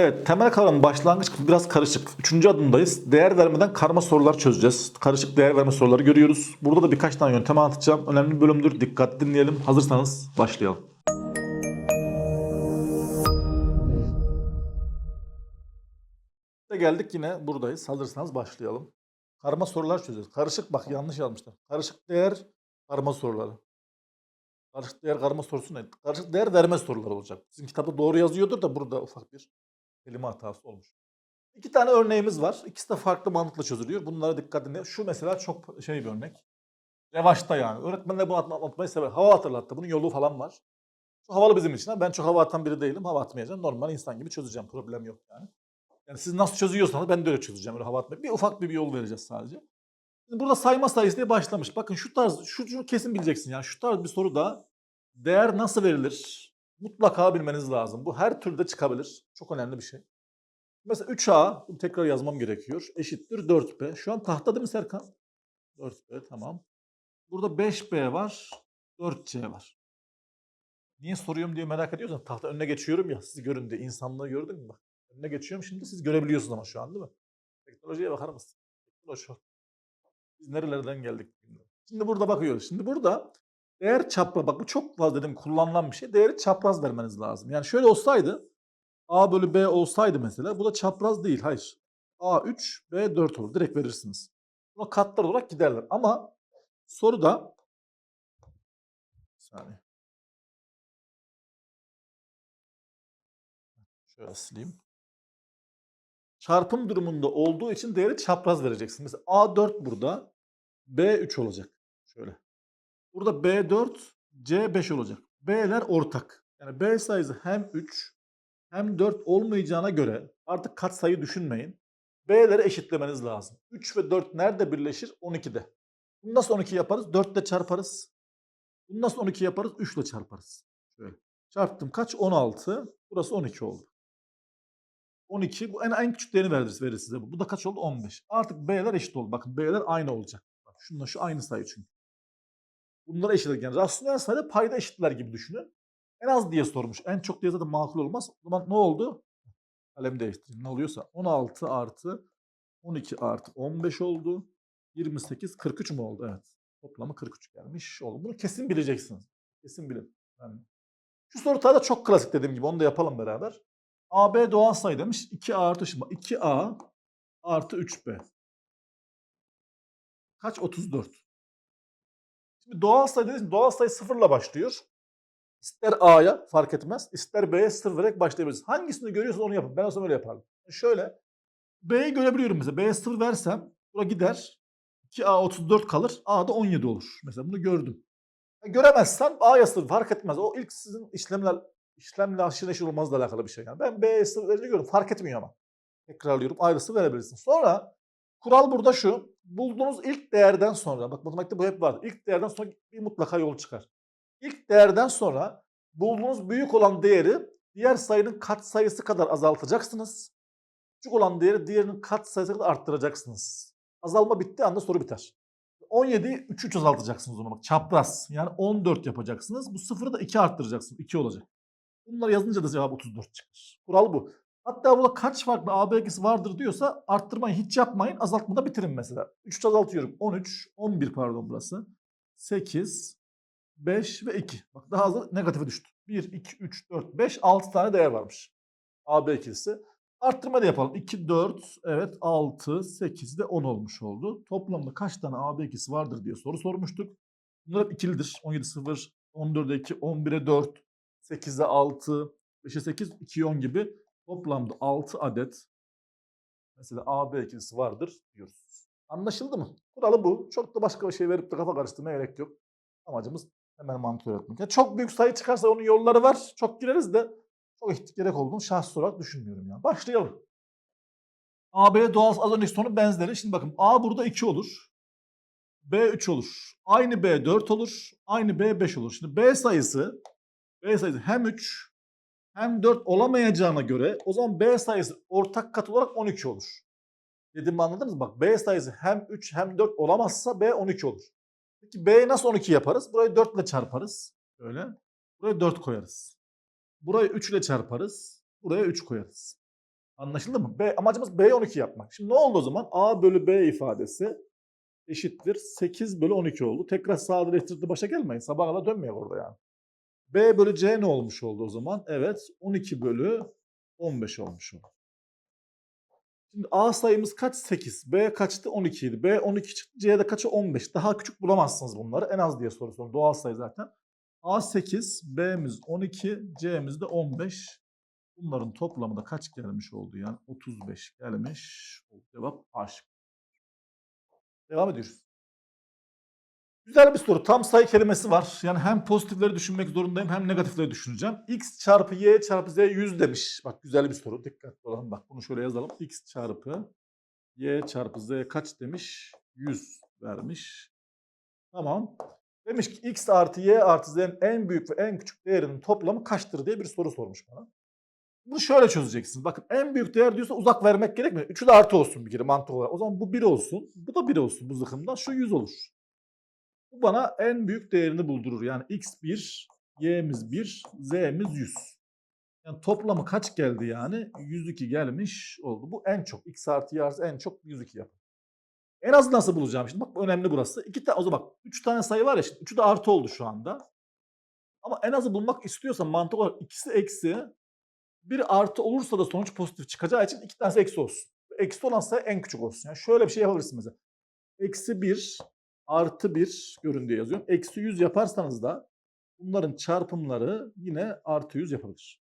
Evet, temel kavram başlangıç biraz karışık. Üçüncü adımdayız. Değer vermeden karma sorular çözeceğiz. Karışık değer verme soruları görüyoruz. Burada da birkaç tane yöntem anlatacağım. Önemli bir bölümdür. Dikkat dinleyelim. Hazırsanız başlayalım. Geldik yine buradayız. Hazırsanız başlayalım. Karma sorular çözeceğiz. Karışık bak yanlış yazmışlar. Karışık değer karma soruları. Karışık değer karma sorusu ne? Karışık değer verme soruları olacak. Sizin kitapta doğru yazıyordur da burada ufak bir kelime hatası olmuş. İki tane örneğimiz var. İkisi de farklı mantıkla çözülüyor. Bunlara dikkat edin. Şu mesela çok şey bir örnek. Revaçta yani. Öğretmenler bunu atma- atmayı sever. Hava hatırlattı. Bunun yolu falan var. Çok havalı bizim için. Ben çok hava atan biri değilim. Hava atmayacağım. Normal insan gibi çözeceğim. Problem yok yani. Yani siz nasıl çözüyorsanız ben de öyle çözeceğim. Öyle hava atmayı. Bir ufak bir, bir yol vereceğiz sadece. Şimdi burada sayma sayısı diye başlamış. Bakın şu tarz, şu, kesin bileceksin. Yani şu tarz bir soruda değer nasıl verilir? Mutlaka bilmeniz lazım. Bu her türde çıkabilir. Çok önemli bir şey. Mesela 3A, bunu tekrar yazmam gerekiyor. Eşittir 4B. Şu an tahta değil mi Serkan? 4B tamam. Burada 5B var, 4C var. Niye soruyorum diye merak ediyorsan tahta önüne geçiyorum ya sizi görün diye. insanlığı gördün mü bak. Önüne geçiyorum şimdi siz görebiliyorsunuz ama şu an değil mi? Teknolojiye bakar mısın? Teknoloji. Biz nerelerden geldik. Şimdi burada bakıyoruz. Şimdi burada değer çapraz. Bak bu çok fazla dedim kullanılan bir şey. Değeri çapraz vermeniz lazım. Yani şöyle olsaydı A bölü B olsaydı mesela bu da çapraz değil. Hayır. A 3, B 4 olur. Direkt verirsiniz. Buna katlar olarak giderler. Ama soruda bir saniye. Şöyle sileyim. Çarpım durumunda olduğu için değeri çapraz vereceksin. Mesela A4 burada, B3 olacak. Şöyle. Burada B4, C5 olacak. B'ler ortak. Yani B sayısı hem 3 hem 4 olmayacağına göre artık katsayı düşünmeyin. B'leri eşitlemeniz lazım. 3 ve 4 nerede birleşir? 12'de. Bunu nasıl 12 yaparız? 4 ile çarparız. Bunu nasıl 12 yaparız? 3 ile çarparız. Şöyle. Çarptım kaç? 16. Burası 12 oldu. 12 bu en, en küçük değerini verir, verir size bu. Bu da kaç oldu? 15. Artık B'ler eşit oldu. Bakın B'ler aynı olacak. Bak şununla şu aynı sayı çünkü. Bunları eşitledik. Yani rasyonel sayıda payda eşitler gibi düşünün. En az diye sormuş. En çok diye zaten makul olmaz. O zaman ne oldu? Kalem değiştireyim. Ne oluyorsa. 16 artı 12 artı 15 oldu. 28, 43 mü oldu? Evet. Toplamı 43 gelmiş oldu. Bunu kesin bileceksiniz. Kesin bilin. Yani. Şu soru da çok klasik dediğim gibi. Onu da yapalım beraber. AB doğal sayı demiş. 2A artı şimdi 2A artı 3B. Kaç? 34. Doğal sayı dediğim doğal sayı sıfırla başlıyor. İster A'ya fark etmez, ister B'ye sıfır vererek başlayabiliriz. Hangisini görüyorsanız onu yapın. Ben olsam öyle yapardım. Şöyle, B'yi görebiliyorum mesela. B'ye sıfır versem, bura gider. 2A 34 kalır, A da 17 olur. Mesela bunu gördüm. Ya Göremezsem A'ya sıfır fark etmez. O ilk sizin işlemler işlemle aşırı neşir olmazla alakalı bir şey. Yani ben B'ye sıfır verince gördüm. Fark etmiyor ama. Tekrarlıyorum. Ayrısı verebilirsin. Sonra kural burada şu. Bulduğunuz ilk değerden sonra, bak matematikte bu hep var. İlk değerden sonra bir mutlaka yol çıkar. İlk değerden sonra bulduğunuz büyük olan değeri diğer sayının kat sayısı kadar azaltacaksınız. Küçük olan değeri diğerinin kat sayısı kadar arttıracaksınız. Azalma bitti anda soru biter. 17'yi 3 3 azaltacaksınız onu bak çapraz. Yani 14 yapacaksınız. Bu sıfırı da 2 arttıracaksınız. 2 olacak. Bunları yazınca da cevap 34 çıkar. Kural bu. Hatta burada kaç farklı A belgesi vardır diyorsa arttırmayı hiç yapmayın. Azaltmada bitirin mesela. 3 azaltıyorum. 13, 11 pardon burası. 8, 5 ve 2. Bak daha hızlı negatife düştü. 1, 2, 3, 4, 5, 6 tane değer varmış. AB ikilisi. Arttırma da yapalım. 2, 4, evet 6, 8 de 10 olmuş oldu. Toplamda kaç tane AB ikisi vardır diye soru sormuştuk. Bunlar hep ikilidir. 17, 0, 14'e 2, 11'e 4, 8'e 6, 5'e 8, 2'ye 10 gibi toplamda 6 adet mesela AB ikilisi vardır diyoruz. Anlaşıldı mı? Kuralı bu. Çok da başka bir şey verip de kafa karıştırmaya gerek yok. Amacımız hemen mantık öğretmek. Ya çok büyük sayı çıkarsa onun yolları var. Çok gireriz de çok gerek olduğunu şahsi olarak düşünmüyorum ya. Başlayalım. AB doğal az önceki sonu benzeri. Şimdi bakın A burada 2 olur. B 3 olur. Aynı B 4 olur. Aynı B 5 olur. Şimdi B sayısı B sayısı hem 3 hem 4 olamayacağına göre o zaman B sayısı ortak kat olarak 12 olur. Dediğimi anladınız mı? Bak B sayısı hem 3 hem 4 olamazsa B 12 olur. Peki B'ye nasıl 12 yaparız? Burayı 4 ile çarparız. Böyle. Buraya 4 koyarız. Burayı 3 ile çarparız. Buraya 3 koyarız. Anlaşıldı mı? B, amacımız B12 yapmak. Şimdi ne oldu o zaman? A bölü B ifadesi eşittir 8 bölü 12 oldu. Tekrar sadeleştirdi başa gelmeyin. Sabaha kadar dönmüyor orada yani. B bölü C ne olmuş oldu o zaman? Evet 12 bölü 15 olmuş oldu. Şimdi A sayımız kaç? 8. B kaçtı? 12 idi. B 12 çıktı. C'de kaçı? 15. Daha küçük bulamazsınız bunları. En az diye soru sorun. Doğal sayı zaten. A 8, B'miz 12, C'miz de 15. Bunların toplamı da kaç gelmiş oldu yani? 35 gelmiş. Cevap A şıkkı. Devam ediyoruz. Güzel bir soru. Tam sayı kelimesi var. Yani hem pozitifleri düşünmek zorundayım hem negatifleri düşüneceğim. X çarpı Y çarpı Z 100 demiş. Bak güzel bir soru. Dikkatli olalım. Bak bunu şöyle yazalım. X çarpı Y çarpı Z kaç demiş? 100 vermiş. Tamam. Demiş ki X artı Y artı Z'nin en büyük ve en küçük değerinin toplamı kaçtır diye bir soru sormuş bana. Bunu şöyle çözeceksiniz. Bakın en büyük değer diyorsa uzak vermek gerekmiyor. Üçü de artı olsun bir kere mantık olarak. O zaman bu 1 olsun. Bu da 1 olsun bu zıkımdan. Şu 100 olur. Bu bana en büyük değerini buldurur. Yani x1, y'miz 1, z'miz 100. Yani toplamı kaç geldi yani? 102 gelmiş oldu. Bu en çok. x artı y artı en çok 102 yapar. En az nasıl bulacağım şimdi? Bak önemli burası. İki tane, o zaman bak 3 tane sayı var ya şimdi. Üçü de artı oldu şu anda. Ama en azı bulmak istiyorsam mantık olarak ikisi eksi. Bir artı olursa da sonuç pozitif çıkacağı için iki tanesi eksi olsun. Eksi olan sayı en küçük olsun. Yani şöyle bir şey yapabilirsin mesela. Eksi 1 artı 1 görün diye yazıyorum. Eksi 100 yaparsanız da bunların çarpımları yine artı 100 yapabilir.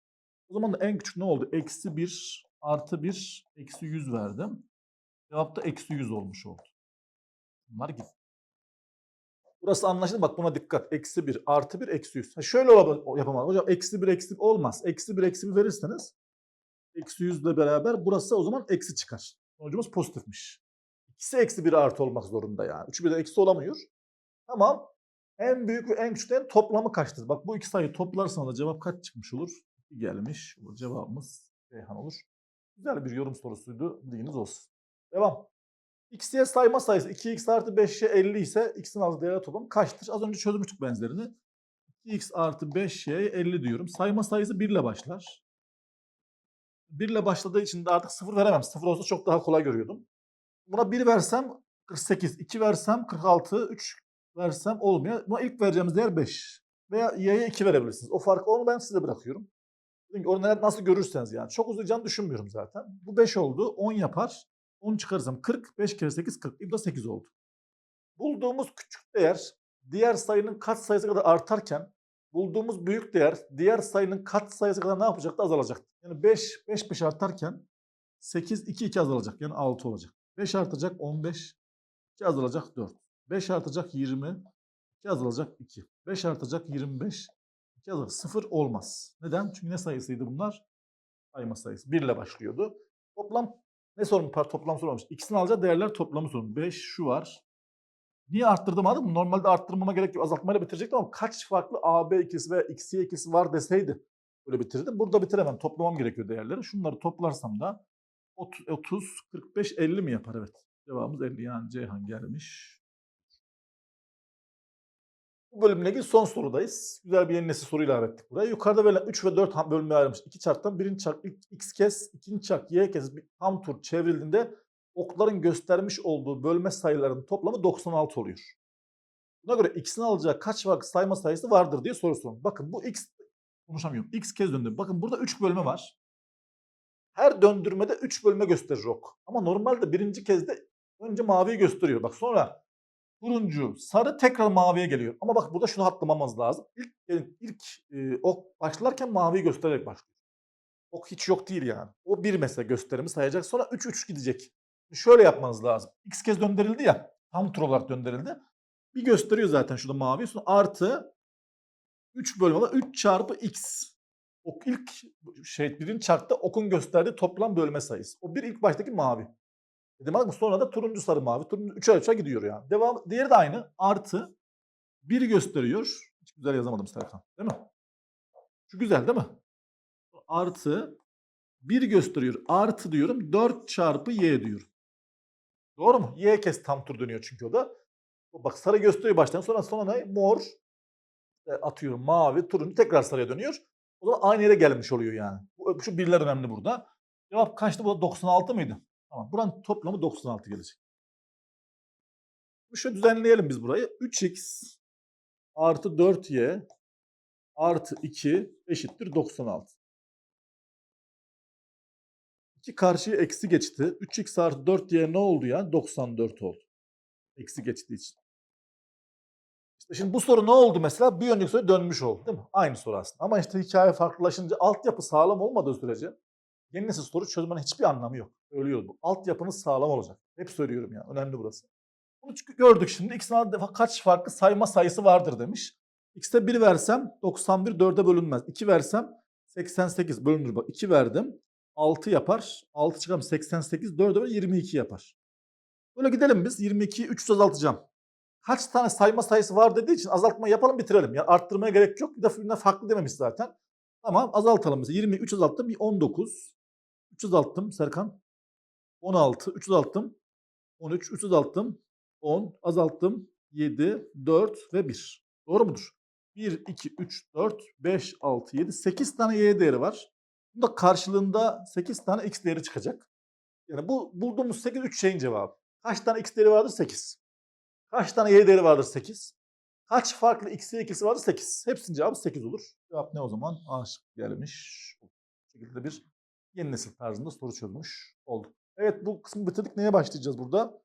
O zaman da en küçük ne oldu? Eksi 1 artı 1 eksi 100 verdim. Cevap da eksi 100 olmuş oldu. Bunlar gitti. Burası anlaşıldı? Bak buna dikkat. Eksi 1 artı 1 eksi 100. Ha şöyle yapamaz. Hocam eksi 1 eksi 1 olmaz. Eksi 1 eksi 1 verirseniz eksi 100 ile beraber burası o zaman eksi çıkar. Sonucumuz pozitifmiş. İkisi eksi 1 artı olmak zorunda yani. Üçü birden eksi olamıyor. Tamam. En büyük ve en küçüklerin toplamı kaçtır? Bak bu iki sayıyı toplarsan da cevap kaç çıkmış olur? Gelmiş olur. Cevabımız Reyhan olur. Güzel bir yorum sorusuydu. Bilginiz olsun. Devam. X'ye sayma sayısı 2x artı 5y 50 ise x'in az değeri toplam kaçtır? Az önce çözmüştük benzerini. 2x artı 5y 50 diyorum. Sayma sayısı 1 ile başlar. 1 ile başladığı için de artık 0 veremem. 0 olsa çok daha kolay görüyordum. Buna 1 versem 48, 2 versem 46, 3 versem olmuyor. Buna ilk vereceğimiz değer 5. Veya y'ye 2 verebilirsiniz. O farkı onu ben size bırakıyorum. Çünkü onu nasıl görürseniz yani. Çok uzayacağını düşünmüyorum zaten. Bu 5 oldu. 10 yapar. 10 çıkarırsam 40. 5 kere 8 40. Bu da 8 oldu. Bulduğumuz küçük değer diğer sayının kat sayısı kadar artarken bulduğumuz büyük değer diğer sayının kat sayısı kadar ne yapacaktı? Azalacaktı. Yani 5, 5, 5 artarken 8, 2, 2 azalacak. Yani 6 olacak. 5 artacak 15, 2 azalacak 4. 5 artacak 20, 2 azalacak 2. 5 artacak 25, 2 azalacak 0 olmaz. Neden? Çünkü ne sayısıydı bunlar? Sayma sayısı. 1 ile başlıyordu. Toplam ne sorun? Toplam sorulmuş. İkisini alacağı değerler toplamı sorun. 5 şu var. Niye arttırdım anladın? Normalde arttırmama gerek yok. Azaltmayla bitirecektim ama kaç farklı AB ikisi veya XY ikisi var deseydi böyle bitirdim. Burada bitiremem. Toplamam gerekiyor değerleri. Şunları toplarsam da 30, 45, 50 mi yapar? Evet. Cevabımız 50 yani Ceyhan gelmiş. Bu bölümle ilgili son sorudayız. Güzel bir yeni nesil soru ilave ettik buraya. Yukarıda verilen 3 ve 4 bölüme ayrılmış. İki çarktan birinci çark x kez, ikinci çark y kez bir tam tur çevrildiğinde okların göstermiş olduğu bölme sayılarının toplamı 96 oluyor. Buna göre x'in alacağı kaç farklı sayma sayısı vardır diye soru sorun. Bakın bu x konuşamıyorum. x kez döndü. Bakın burada 3 bölme var. Her döndürmede 3 bölme gösterir ok. Ama normalde birinci kez de önce maviyi gösteriyor. Bak sonra turuncu, sarı tekrar maviye geliyor. Ama bak burada şunu atlamamız lazım. İlk ilk e, ok başlarken maviyi göstererek başlıyor. Ok hiç yok değil yani. O bir mesela gösterimi sayacak. Sonra 3 3 gidecek. Şöyle yapmanız lazım. X kez döndürüldü ya. Tam tur olarak döndürüldü. Bir gösteriyor zaten şurada mavi. Sonra artı 3 bölüm var. 3 çarpı x. Ok ilk şey birinci çarkta okun gösterdiği toplam bölme sayısı. O bir ilk baştaki mavi. Dedim ama sonra da turuncu sarı mavi. Turuncu 3'e 3'e gidiyor yani. Devam, diğeri de aynı. Artı 1 gösteriyor. Hiç güzel yazamadım Serkan. Değil mi? Şu güzel değil mi? Artı 1 gösteriyor. Artı diyorum 4 çarpı y diyorum. Doğru mu? Y kez tam tur dönüyor çünkü o da. Bak sarı gösteriyor baştan sonra sonra ne? Mor atıyorum mavi turuncu tekrar sarıya dönüyor. O zaman aynı yere gelmiş oluyor yani. Şu birler önemli burada. Cevap kaçtı? Bu da 96 mıydı? Tamam. Buranın toplamı 96 gelecek. Şöyle düzenleyelim biz burayı. 3x artı 4y artı 2 eşittir 96. 2 karşıya eksi geçti. 3x artı 4y ne oldu ya? 94 oldu. Eksi geçtiği için. İşte şimdi bu soru ne oldu mesela? Bir önceki soru dönmüş oldu değil mi? Aynı soru aslında. Ama işte hikaye farklılaşınca altyapı sağlam olmadığı sürece yeni nesil soru çözmenin hiçbir anlamı yok. Söylüyoruz bu. Altyapınız sağlam olacak. Hep söylüyorum ya. Önemli burası. Bunu çünkü gördük şimdi. X'in adı kaç farklı sayma sayısı vardır demiş. X'te 1 versem 91 4'e bölünmez. 2 versem 88 bölünür bak. 2 verdim. 6 yapar. 6 çıkalım 88 4'e bölü 22 yapar. Böyle gidelim biz. 22'yi 300 azaltacağım. Kaç tane sayma sayısı var dediği için azaltma yapalım bitirelim. Ya arttırmaya gerek yok. Bir de birbirinden farklı dememiş zaten. Tamam azaltalım mesela. 20 3 azalttım. Bir 19. 3 azalttım Serkan. 16. 3 azalttım. 13. 3 azalttım. 10. Azalttım. 7, 4 ve 1. Doğru mudur? 1, 2, 3, 4, 5, 6, 7, 8 tane y değeri var. Bunda karşılığında 8 tane x değeri çıkacak. Yani bu bulduğumuz 8 3 şeyin cevabı. Kaç tane x değeri vardır? 8. Kaç tane y değeri vardır? 8. Kaç farklı x y ikisi vardır? 8. Hepsinin cevabı 8 olur. Cevap ne o zaman? A gelmiş. Bu şekilde bir yeni nesil tarzında soru çözmüş olduk. Evet bu kısmı bitirdik. Neye başlayacağız burada?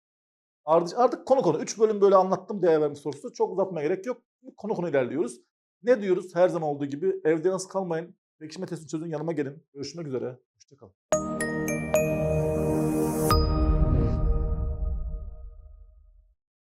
Artık, artık konu konu. 3 bölüm böyle anlattım değer verme sorusu. Çok uzatmaya gerek yok. Konu konu ilerliyoruz. Ne diyoruz? Her zaman olduğu gibi evde nasıl kalmayın. Pekişme testi çözün yanıma gelin. Görüşmek üzere. Hoşçakalın.